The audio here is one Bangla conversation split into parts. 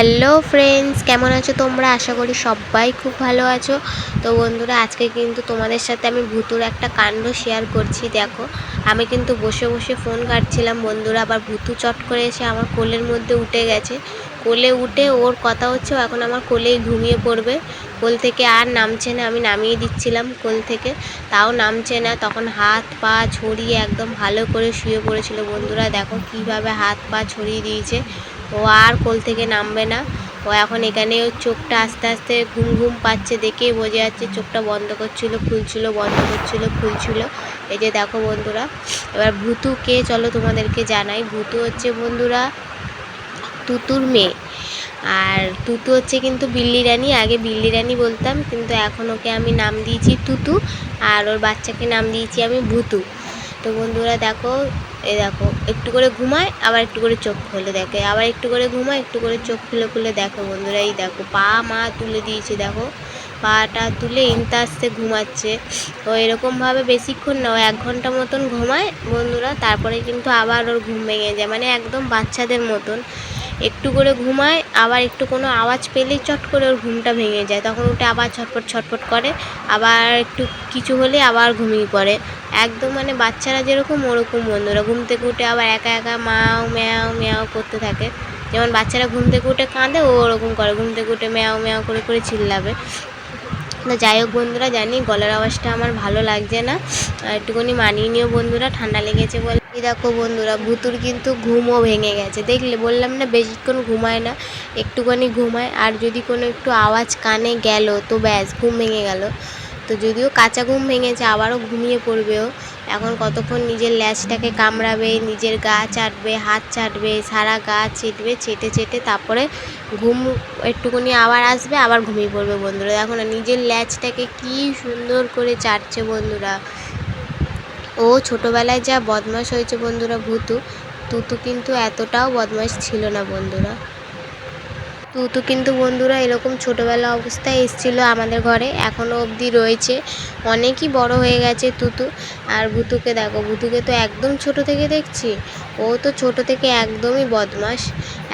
হ্যালো ফ্রেন্ডস, কেমন আছো তোমরা? আশা করি সবাই খুব ভালো আছো। তো বন্ধুরা, আজকে কিন্তু তোমাদের সাথে আমি ভুতুর একটা কাণ্ড শেয়ার করছি, দেখো। আমি কিন্তু বসে বসে ফোন কাটছিলাম, বন্ধুরা আবার ভুতু চট করে এসে আমার কোলের মধ্যে উঠে গেছে। কোলে উঠে ওর কথা হচ্ছে এখন আমার কোলেই ঘুমিয়ে পড়বে। কোল থেকে আর নামছে না, আমি নামিয়ে দিচ্ছিলাম কোল থেকে। তাও নামছে না, তখন হাত পা ছড়িয়ে একদম ভালো করে শুয়ে পড়েছিল। বন্ধুরা, দেখো কীভাবে হাত পা ছড়িয়ে দিয়েছে। ও আর কোল থেকে নামবে না। ও এখন এখানে ওর চোখটা আস্তে আস্তে ঘুম ঘুম পাচ্ছে দেখেই বোঝা যাচ্ছে চোখটা বন্ধ করছিল, খুলছিল, বন্ধ করছিল, খুলছিল। এই যে দেখো বন্ধুরা, এবার ভুতু কে চলো তোমাদেরকে জানাই। ভুতু হচ্ছে বন্ধুরা তুতুর মেয়ে। আর তুতু হচ্ছে কিন্তু বিল্লি রানী। আগে বিল্লি রানী বলতাম, কিন্তু এখন ওকে আমি নাম দিয়েছি তুতু, আর ওর বাচ্চাকে নাম দিয়েছি আমি ভুতু। তো বন্ধুরা দেখো, এ দেখো, একটু করে ঘুমায়, আবার একটু করে চোখ খুলে দেখে। আবার একটু করে ঘুমায়, একটু করে চোখ খুলে খুলে দেখো বন্ধুরা। এই দেখো, পা মা তুলে দিয়েছে, দেখো। পাটা তুলে ইনতে আসতে ঘুমাচ্ছে। ও এরকমভাবে বেশিক্ষণ না এক ঘণ্টা মতন ঘুমায় বন্ধুরা। তারপরে কিন্তু আবার ওর ঘুম ভেঙে যায় মানে একদম বাচ্চাদের মতন। একটু করে ঘুমায়, আবার একটু কোনো আওয়াজ পেলেই চট করে ওর ঘুমটা ভেঙে যায়। তখন উঠে আবার ছটপট ছটপট করে, আবার একটু কিছু হলে আবার ঘুমিয়ে পড়ে। একদম মানে বাচ্চারা যেরকম, ওরকম বন্ধুরা। ঘুম থেকে উঠে আবার একা একা মাও, ম্যাও ম্যাও করতে থাকে। যেমন বাচ্চারা ঘুম থেকে উঠে কাঁদে, ও ওরকম করে। ঘুম থেকে উঠে ম্যাও ম্যাও করে করে চিল্লাবে। তো যাই হোক বন্ধুরা, জানি গলার আওয়াজটা আমার ভালো লাগছে না। একটুখানি মানিয়ে নিও বন্ধুরা, ঠান্ডা লেগেছে বলে। এই দেখো বন্ধুরা, ভুতুর কিন্তু ঘুমও ভেঙে গেছে। দেখলে, বললাম না, বেশিক্ষণ ঘুমায় না, একটুখানি ঘুমায়, আর যদি কোনো একটু আওয়াজ কানে গেল, তো ব্যাস, ঘুম ভেঙে গেল। তো যদিও কাঁচা ঘুম ভেঙেছে, আবারও ঘুমিয়ে পড়বেও। এখন কতক্ষণ নিজের ল্যাজটাকে কামড়াবে, নিজের গা চাটবে, হাত চাটবে, সারা গা চেটবে, চেটে চেটে তারপরে ঘুম, একটুখানি আবার আসবে, আবার ঘুমিয়ে পড়বে বন্ধুরা। দেখো না, নিজের ল্যাজটাকে কি সুন্দর করে চাটছে বন্ধুরা। ও ছোটোবেলায় যা বদমাশ হয়েছে বন্ধুরা ভুতু, তুতু কিন্তু এতটাও বদমাশ ছিল না বন্ধুরা। তুতু কিন্তু বন্ধুরা এরকম ছোটোবেলা অবস্থায় এসেছিল আমাদের ঘরে এখনও অবধি রয়েছে। অনেকই বড় হয়ে গেছে তুতু। আর ভুতুকে দেখো, ভুতুকে তো একদম ছোট থেকে দেখছি। ও তো ছোট থেকে একদমই বদমাস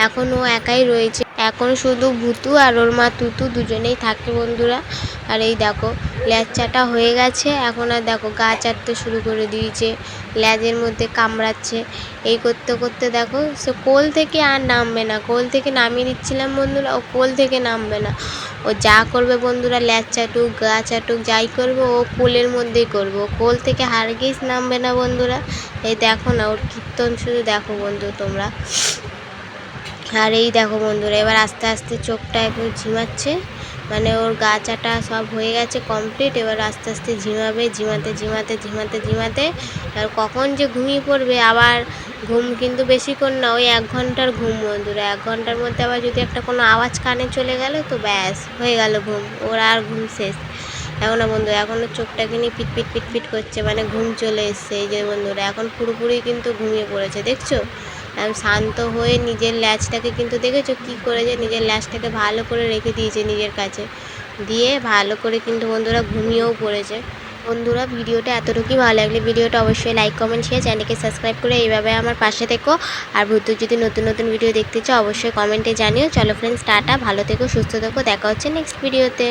এখন ও একাই রয়েছে। এখন শুধু ভুতু আর ওর মা তুতু দুজনেই থাকে বন্ধুরা। আর এই দেখো ল্যাজ চাটা হয়ে গেছে। এখন আর দেখো, গা চাটতে শুরু করে দিয়েছে। ল্যাজের মধ্যে কামড়াচ্ছে। এই করতে করতে দেখো, সে কোল থেকে আর নামবে না। কোল থেকে নামিয়ে দিচ্ছিলাম বন্ধুরা, ও কোল থেকে নামবে না। ও যা করবে বন্ধুরা, ল্যাজ চাটুক, গা চাটুক, যাই করবে, ও কোলের মধ্যেই করবে। ও কোল থেকে হারগিস নামবে না বন্ধুরা। এই দেখো না, ওর কীর্তন শুধু দেখো বন্ধু তোমরা। আর এই দেখো বন্ধুরা, এবার আস্তে আস্তে চোখটা একটু ঝিমাচ্ছে। মানে ওর গা চাটা সব হয়ে গেছে কমপ্লিট এবার আস্তে আস্তে ঝিমাবে, ঝিমাতে ঝিমাতে ঝিমাতে ঝিমাতে। আর কখন যে ঘুমিয়ে পড়বে, আবার ঘুম কিন্তু বেশিক্ষণ না, ওই এক ঘণ্টার ঘুম বন্ধুরা। এক ঘণ্টার মধ্যে আবার যদি একটা কোনো আওয়াজ কানে চলে গেল, তো ব্যাস, হয়ে গেল ঘুম, ওর আর ঘুম শেষ। এখন না বন্ধু এখনও চোখটাকে নিয়ে পিট পিট পিট পিট করছে মানে ঘুম চলে এসছে। এই যে বন্ধুরা, এখন পুরোপুরি কিন্তু ঘুমিয়ে পড়েছে, দেখছ? শান্ত হয়ে নিজের ল্যাজটাকে কিন্তু দেখেছ? কী করেছে নিজের ল্যাজটাকে ভালো করে রেখে দিয়েছে নিজের কাছে। দিয়ে ভালো করে কিন্তু বন্ধুরা ঘুমিয়েও পড়েছে। বন্ধুরা, ভিডিওটা এতটুকুই। ভালো লাগলে ভিডিওটা অবশ্যই লাইক কমেন্ট শেয়ার চ্যানেলকে সাবস্ক্রাইব করে এইভাবে আমার পাশে থেকো। আর ভূত যদি নতুন নতুন ভিডিও দেখতে চাও, অবশ্যই কমেন্টে জানিও। চলো ফ্রেন্ডস টাটা। ভালো থেকো, সুস্থ থেকো। দেখা হচ্ছে নেক্সট ভিডিওতে